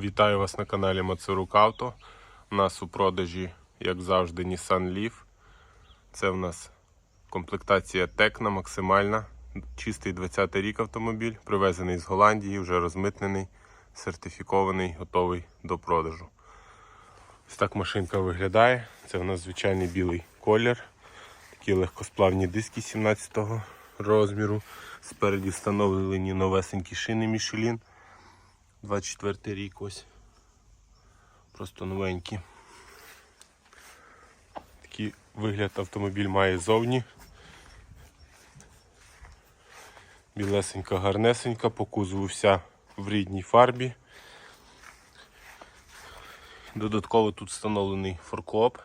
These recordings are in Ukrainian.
Вітаю вас на каналі Мацурук Авто. У нас у продажі, як завжди, Nissan Leaf. Це в нас комплектація Tecna максимальна. Чистий 20 й рік автомобіль, привезений з Голландії, вже розмитнений, сертифікований, готовий до продажу. Ось так машинка виглядає. Це в нас звичайний білий колір. Такі легкосплавні диски 17 го розміру. Спереді встановлені новесенькі шини Michelin. 24 рік ось. Просто новенькі. Такий вигляд автомобіль має зовні. Білесенька, гарнесенька, по кузову вся в рідній фарбі. Додатково тут встановлений форкоп.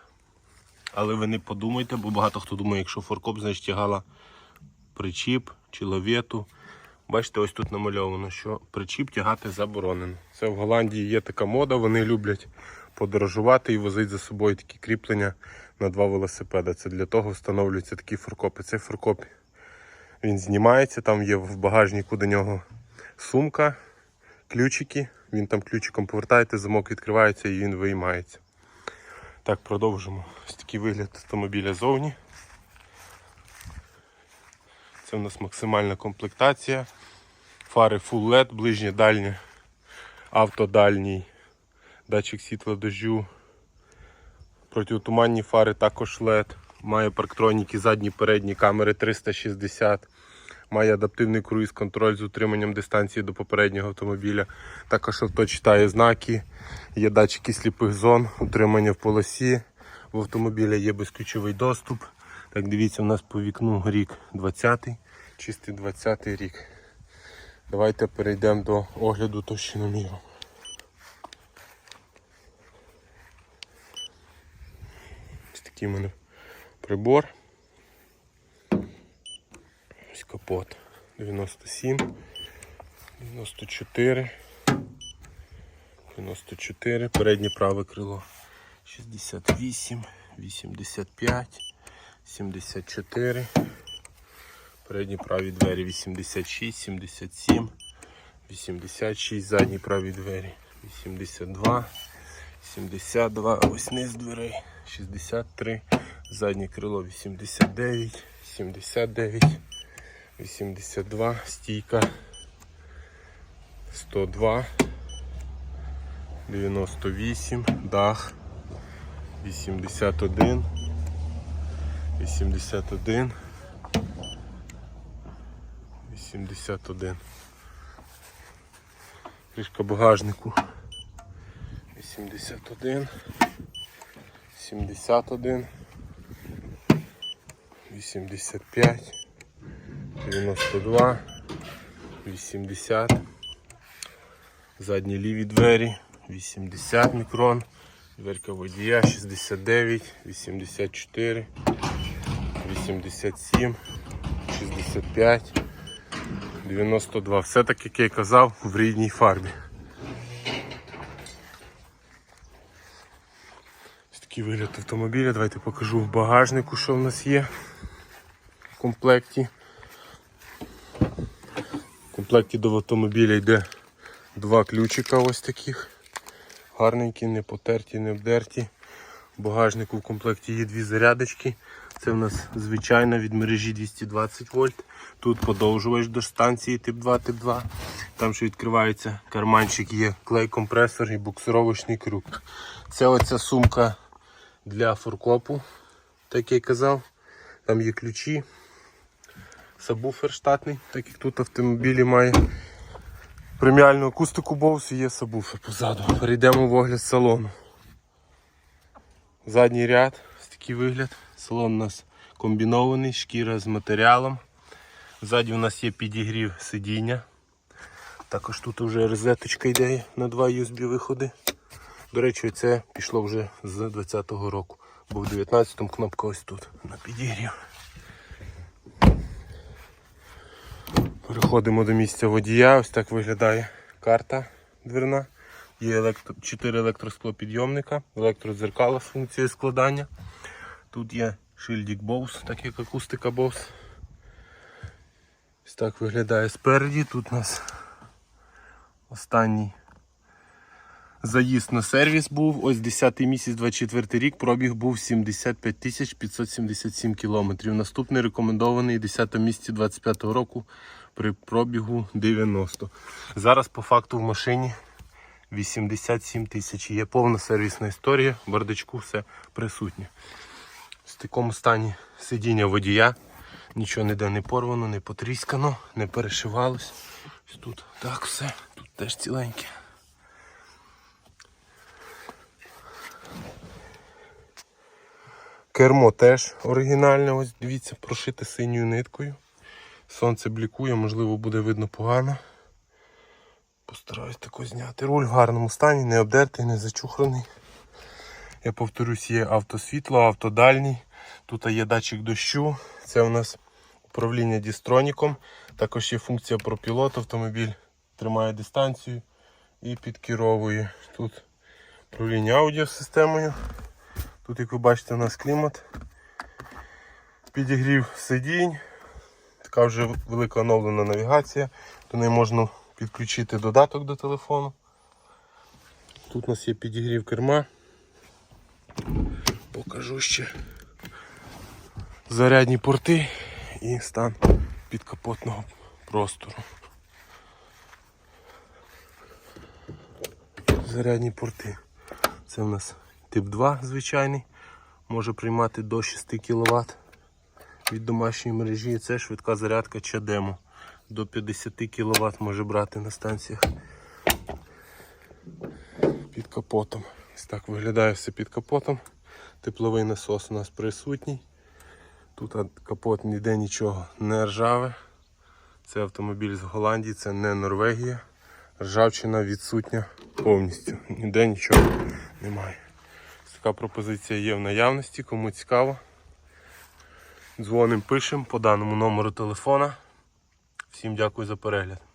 Але ви не подумайте, бо багато хто думає, якщо форкоп, значить тягала причіп чи лавету. Бачите, ось тут намальовано, що причіп тягати заборонено. Це в Голландії є така мода, вони люблять подорожувати і возити за собою такі кріплення на два велосипеда. Це для того встановлюються такі форкопи. Цей форкоп він знімається, там є в багажнику до нього сумка, ключики. Він там ключиком повертаєте, замок відкривається і він виймається. Так, продовжимо. Ось такий вигляд автомобіля зовні. Це у нас максимальна комплектація. Фари Full LED, ближнє дальнє, автодальній, датчик світла дождю. Протитуманні фари також LED. Має парктроніки, задні передні камери 360. Має адаптивний круїз-контроль з утриманням дистанції до попереднього автомобіля. Також авто читає знаки, є датчики сліпих зон, утримання в полосі. В автомобіля є безключовий доступ. Так, дивіться, у нас по вікну рік 20-й, чистий 20-й рік. Давайте перейдемо до огляду товщиноміру. Ось такий у мене прибор. Ось капот 97, 94, 94, переднє праве крило 68, 85. 74. Передні праві двері 86, 77, 86, задні праві двері 82, 72, ось низ дверей 63, заднє крило 89, 79, 82, стійка 102, 98, дах 81. 81 81 Кришка багажнику. 81 71 85 92 80 Задні ліві двері. 80 мікрон. Дверка водія. 69 84 87, 65, 92. Все так, як я і казав, в рідній фарбі. Ось такий вигляд автомобіля. Давайте покажу в багажнику, що в нас є в комплекті. В комплекті до автомобіля йде два ключика ось таких. Гарненькі, не потерті, не обдерті. В багажнику в комплекті є дві зарядочки. Це в нас звичайна від мережі 220 вольт. Тут подовжувач до станції тип 2, тип 2. Там ще відкривається карманчик, є клей-компресор і буксировочний крюк. Це оця сумка для форкопу, так я казав. Там є ключі, сабвуфер штатний, так як тут автомобілі має. Преміальну акустику Bose є сабвуфер позаду. Перейдемо в огляд салону. Задній ряд, ось такий вигляд. Салон у нас комбінований, шкіра з матеріалом. Ззаді у нас є підігрів сидіння. Також тут вже розеточка йде на два USB виходи. До речі, це пішло вже з 2020 року, бо в 19-му кнопка ось тут на підігрів. Переходимо до місця водія. Ось так виглядає карта дверна. Є електро... 4 електросклопідйомника, електродзеркала з функцією складання. Тут є шильдик Bose, так як акустика Bose. Ось так виглядає спереді. Тут у нас останній Заїзд на сервіс був. Ось 10 місяць, 24 рік. Пробіг був 75 тисяч 577 кілометрів. Наступний рекомендований 10 місяці 25 року при пробігу 90. Зараз по факту в машині 87 тисяч. Є повна сервісна історія. В бардачку все присутнє. В такому стані сидіння водія. Нічого ніде не порвано, не потріскано, не перешивалось. Тут так все, тут теж ціленьке. Кермо теж оригінальне, ось дивіться, прошите синьою ниткою. Сонце блікує, можливо, буде видно погано. Постараюсь тако зняти. Руль в гарному стані, не обдертий, не зачухраний. Я повторюсь, є автосвітло, автодальній. Тут є датчик дощу. Це у нас управління дістроніком. Також є функція пропілот. Автомобіль тримає дистанцію і підкеровує. Тут управління аудіосистемою. Тут, як ви бачите, у нас клімат. Підігрів сидінь. Така вже велика оновлена навігація. До неї можна підключити додаток до телефону. Тут у нас є підігрів керма. Покажу ще зарядні порти і стан підкапотного простору. Зарядні порти. Це у нас тип 2 звичайний. Може приймати до 6 кВт від домашньої мережі. Це швидка зарядка чадемо. До 50 кВт може брати на станціях під капотом. Ось так виглядає все під капотом. Тепловий насос у нас присутній. Тут капот ніде нічого не ржаве. Це автомобіль з Голландії, це не Норвегія. Ржавчина відсутня повністю. Ніде нічого немає. Така пропозиція є в наявності, кому цікаво. Дзвонимо, пишемо по даному номеру телефона. Всім дякую за перегляд.